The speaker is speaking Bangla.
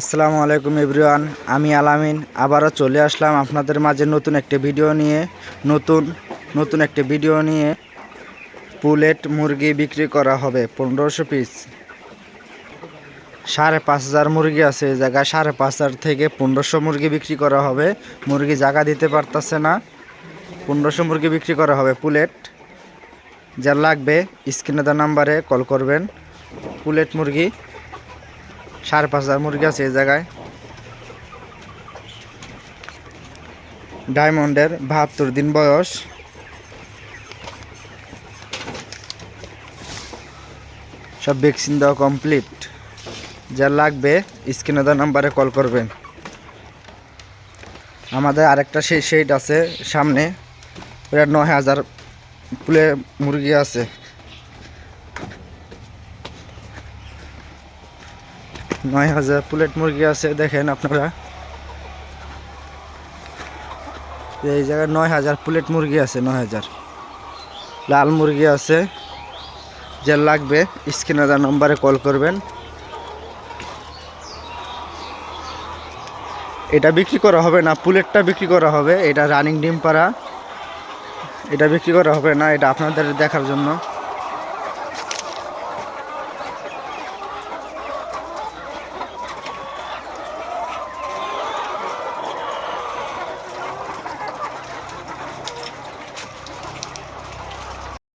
আসসালামু আলাইকুম এভরিওয়ান, আমি আলামিন। আবারও চলে আসলাম আপনাদের মাঝে নতুন একটি ভিডিও নিয়ে। নতুন নতুন একটি ভিডিও নিয়ে পুলেট মুরগি বিক্রি করা হবে, পনেরোশো পিস সাড়ে পাঁচ হাজার মুরগি আছে এই জায়গায়, সাড়ে পাঁচ হাজার থেকে পনেরোশো মুরগি বিক্রি করা হবে। মুরগি জায়গা দিতে পারতেছে না, পনেরোশো মুরগি বিক্রি করা হবে পুলেট। যার লাগবে, স্ক্রিনে দেওয়া নাম্বারে কল করবেন। পুলেট মুরগি সাড়ে পাঁচ হাজার মুরগি আছে এই জায়গায়। ডায়মন্ডের বাহাত্তর দিন বয়স। সব ভ্যাকসিন দেওয়া কমপ্লিট। যা লাগবে, স্ক্রিনে দেওয়া নাম্বারে কল করবেন। আমাদের আরেকটা সেই শেড আছে সামনে। প্রায় নয় হাজার পুলে মুরগি আছে। নয় হাজার প্লেট মুরগি আছে, দেখেন আপনারা। এই জায়গায় নয় হাজার প্লেট মুরগি আছে, নয় হাজার। লাল মুরগি আছে, যে লাগবে, স্ক্রিনে দেওয়া নম্বরে কল করবেন। এটা বিক্রি করা হবে না, পুলেটটা বিক্রি করা হবে, এটা রানিং ডিম পাড়া। এটা বিক্রি করা হবে না, এটা আপনাদের দেখার জন্য।